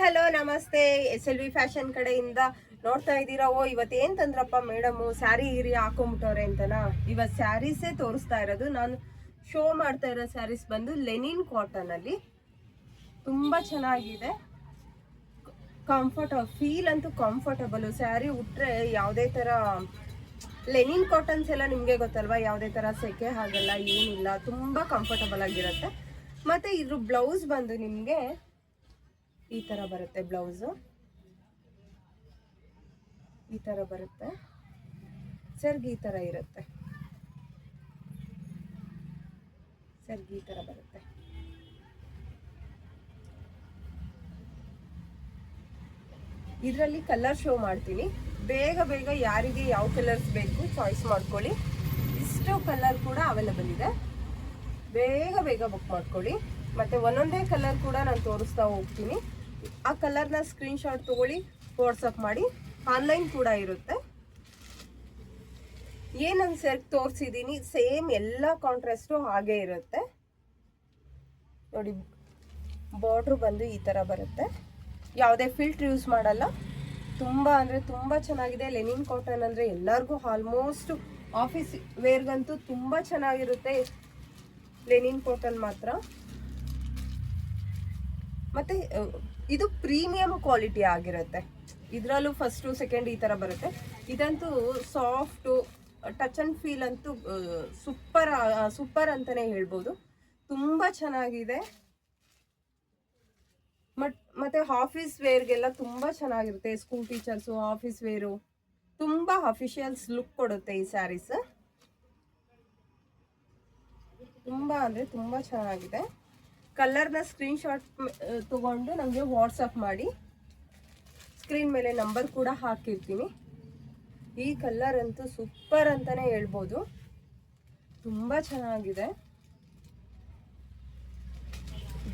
Hello, ನಮಸ್ತೆ. S L V fashion ಕಡೆಯಿಂದ ನೋಡ್ತಾ ಇದ್ದೀರಾ? ಓ ಇವತ್ತೇನ್ ತಂದ್ರಪ್ಪ ಮೇಡಮು? ಸ್ಯಾರಿ ಹೀರಿ ಹಾಕೊಂಬಿಟ್ಟವ್ರೆ ಅಂತನಾ? ಇವತ್ತು ಸ್ಯಾರೀಸೇ ತೋರಿಸ್ತಾ ಇರೋದು. ನಾನು ಶೋ ಮಾಡ್ತಾ ಇರೋ ಸ್ಯಾರೀಸ್ ಬಂದು ಲೆನಿನ್ ಕಾಟನ್ ಅಲ್ಲಿ. ತುಂಬಾ ಚೆನ್ನಾಗಿದೆ. ಕಂಫರ್ಟ್ ಫೀಲ್ ಅಂತೂ ಕಂಫರ್ಟಬಲ್ ಸ್ಯಾರಿ ಉಟ್ರೆ ಯಾವುದೇ ತರ ಲೆನಿನ್ ಕಾಟನ್ಸ್ ಎಲ್ಲ ನಿಮಗೆ ಗೊತ್ತಲ್ವಾ? ಯಾವುದೇ ತರ ಸೆಕೆ ಆಗಲ್ಲ ಏನಿಲ್ಲ. ತುಂಬಾ ಕಂಫರ್ಟಬಲ್ ಆಗಿರುತ್ತೆ. ಮತ್ತೆ ಇದ್ರ ಬ್ಲೌಸ್ ಬಂದು ನಿಮಗೆ ಈ ಥರ ಬರುತ್ತೆ ಬ್ಲೌಸು. ಈ ಥರ ಬರುತ್ತೆ. ಸರ್ಗಿ ಈ ಥರ ಇರುತ್ತೆ. ಸರ್ಗಿ ಈ ಥರ ಬರುತ್ತೆ. ಇದರಲ್ಲಿ ಕಲರ್ ಶೋ ಮಾಡ್ತೀನಿ. ಬೇಗ ಬೇಗ ಯಾರಿಗೆ ಯಾವ ಕಲರ್ಸ್ ಬೇಕು ಚಾಯ್ಸ್ ಮಾಡ್ಕೊಳ್ಳಿ. ಇಷ್ಟು ಕಲರ್ ಕೂಡ ಅವೈಲಬಲ್ ಇದೆ. ಬೇಗ ಬೇಗ ಬುಕ್ ಮಾಡ್ಕೊಳ್ಳಿ. ಮತ್ತೆ ಒಂದೊಂದೇ ಕಲರ್ ಕೂಡ ನಾನು ತೋರಿಸ್ತಾ ಹೋಗ್ತೀನಿ. ಆ ಕಲರ್ನ ಸ್ಕ್ರೀನ್ಶಾಟ್ ತಗೊಳ್ಳಿ ವಾಟ್ಸಪ್ ಮಾಡಿ. ಆನ್ಲೈನ್ ಕೂಡ ಇರುತ್ತೆ. ಏನನ್ನು ಸೆರ್ಕ್ ತೋರಿಸಿದ್ದೀನಿ ಸೇಮ್ ಎಲ್ಲ ಕಾಂಟ್ರಾಸ್ಟು ಹಾಗೆ ಇರುತ್ತೆ. ನೋಡಿ, ಬಾರ್ಡ್ರು ಬಂದು ಈ ಥರ ಬರುತ್ತೆ. ಯಾವುದೇ ಫಿಲ್ಟ್ರ್ ಯೂಸ್ ಮಾಡಲ್ಲ. ತುಂಬ ಅಂದರೆ ತುಂಬ ಚೆನ್ನಾಗಿದೆ. ಲೆನಿನ್ ಕಾಟನ್ ಅಂದರೆ ಎಲ್ಲರಿಗೂ ಆಲ್ಮೋಸ್ಟ್ ಆಫೀಸ್ ವೇರ್ಗಂತೂ ತುಂಬ ಚೆನ್ನಾಗಿರುತ್ತೆ. ಲೆನಿನ್ ಕಾಟನ್ ಮಾತ್ರ. ಮತ್ತೆ ಇದು ಪ್ರೀಮಿಯಂ ಕ್ವಾಲಿಟಿ ಆಗಿರುತ್ತೆ. ಇದರಲ್ಲೂ ಫಸ್ಟು ಸೆಕೆಂಡ್ ಈ ಥರ ಬರುತ್ತೆ. ಇದಂತೂ ಸಾಫ್ಟು ಟಚ್ ಆ್ಯಂಡ್ ಫೀಲ್ ಅಂತೂ ಸೂಪರ್ ಸೂಪರ್ ಅಂತಲೇ ಹೇಳ್ಬೋದು. ತುಂಬ ಚೆನ್ನಾಗಿದೆ. ಮಟ್ ಮತ್ತೆ ಆಫೀಸ್ ವೇರ್ಗೆಲ್ಲ ತುಂಬಾ ಚೆನ್ನಾಗಿರುತ್ತೆ. ಸ್ಕೂಲ್ ಟೀಚರ್ಸು ಆಫೀಸ್ ವೇರು ತುಂಬಾ ಅಫಿಷಿಯಲ್ಸ್ ಲುಕ್ ಕೊಡುತ್ತೆ ಈ ಸ್ಯಾರೀಸ್ ತುಂಬಾ ಅಂದ್ರೆ ತುಂಬಾ ಚೆನ್ನಾಗಿದೆ. ಕಲರ್ನ ಸ್ಕ್ರೀನ್ಶಾಟ್ ತೊಗೊಂಡು ನನಗೆ ವಾಟ್ಸಪ್ ಮಾಡಿ. ಸ್ಕ್ರೀನ್ ಮೇಲೆ ನಂಬರ್ ಕೂಡ ಹಾಕಿರ್ತೀನಿ. ಈ ಕಲರ್ ಅಂತೂ ಸೂಪರ್ ಅಂತಾನೆ ಹೇಳ್ಬೋದು. ತುಂಬಾ ಚೆನ್ನಾಗಿದೆ.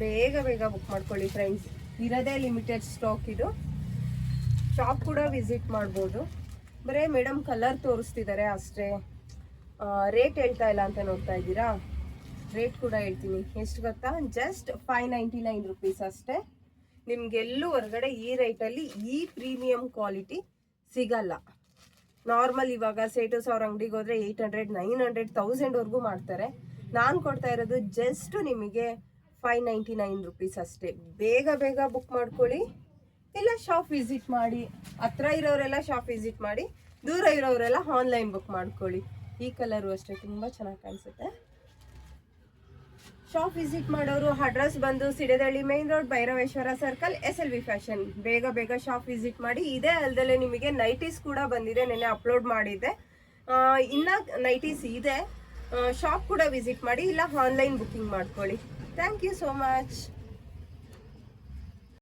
ಬೇಗ ಬೇಗ ಬುಕ್ ಮಾಡ್ಕೊಳ್ಳಿ ಫ್ರೆಂಡ್ಸ್ ಇರೋದೇ ಲಿಮಿಟೆಡ್ ಸ್ಟಾಕ್ ಇದು. ಶಾಪ್ ಕೂಡ ವಿಸಿಟ್ ಮಾಡ್ಬೋದು. ಬರೇ ಮೇಡಮ್ ಕಲರ್ ತೋರಿಸ್ತಿದ್ದಾರೆ ಅಷ್ಟೇ. ರೇಟ್ ಹೇಳ್ತಾ ಇಲ್ಲ ಅಂತ ನೋಡ್ತಾ ಇದ್ದೀರಾ? ರೇಟ್ ಕೂಡ ಹೇಳ್ತೀನಿ. ಎಷ್ಟು ಗೊತ್ತಾ? Just five ninety nine rupees ಅಷ್ಟೇ. ನಿಮ್ಗೆಲ್ಲೂ ಹೊರಗಡೆ ಈ ರೇಟಲ್ಲಿ ಈ ಪ್ರೀಮಿಯಂ ಕ್ವಾಲಿಟಿ ಸಿಗಲ್ಲ. ನಾರ್ಮಲ್ ಇವಾಗ ಸೇಟಸ್ ಅವ್ರ ಅಂಗಡಿಗೆ ಹೋದ್ರೆ ಏಯ್ಟ್ ಹಂಡ್ರೆಡ್ ನೈನ್ ಹಂಡ್ರೆಡ್ ತೌಸಂಡ್ವರೆಗೂ ಮಾಡ್ತಾರೆ. ನಾನು ಕೊಡ್ತಾ ಇರೋದು ಜಸ್ಟ್ ನಿಮಗೆ ಫೈವ್ ನೈಂಟಿ ನೈನ್ ರುಪೀಸ್ ಅಷ್ಟೇ. ಬೇಗ ಬೇಗ ಬುಕ್ ಮಾಡ್ಕೊಳ್ಳಿ. ಇಲ್ಲ ಶಾಪ್ ವಿಸಿಟ್ ಮಾಡಿ. ಹತ್ರ ಇರೋರೆಲ್ಲ ಶಾಪ್ ವಿಸಿಟ್ ಮಾಡಿ. ದೂರ ಇರೋರೆಲ್ಲ ಆನ್ಲೈನ್ ಬುಕ್ ಮಾಡ್ಕೊಳ್ಳಿ. ಈ ಕಲರು ಅಷ್ಟೇ. ತುಂಬ ಚೆನ್ನಾಗಿ ಕಾಣಿಸುತ್ತೆ. ಶಾಪ್ ವಿಸಿಟ್ ಮಾಡೋರು ಅಡ್ರೆಸ್ ಬಂದು Sidedahalli main road Bhairaveshwara circle S L V fashion ಬೇಗ ಬೇಗ ಶಾಪ್ ವಿಸಿಟ್ ಮಾಡಿ, ಇದೇ ಅಲ್ಲದಲ್ಲೇ ನಿಮಗೆ ನೈಟೀಸ್ ಕೂಡ ಬಂದಿದೆ ನೆನೆ ಅಪ್ಲೋಡ್ ಮಾಡಿದ್ದೆ. ಇನ್ನ ನೈಟೀಸ್ ಇದೆ. ಶಾಪ್ ಕೂಡ ವಿಸಿಟ್ ಮಾಡಿ, ಇಲ್ಲ ಆನ್ಲೈನ್ ಬುಕ್ಕಿಂಗ್ ಮಾಡ್ಕೊಳ್ಳಿ. Thank you so much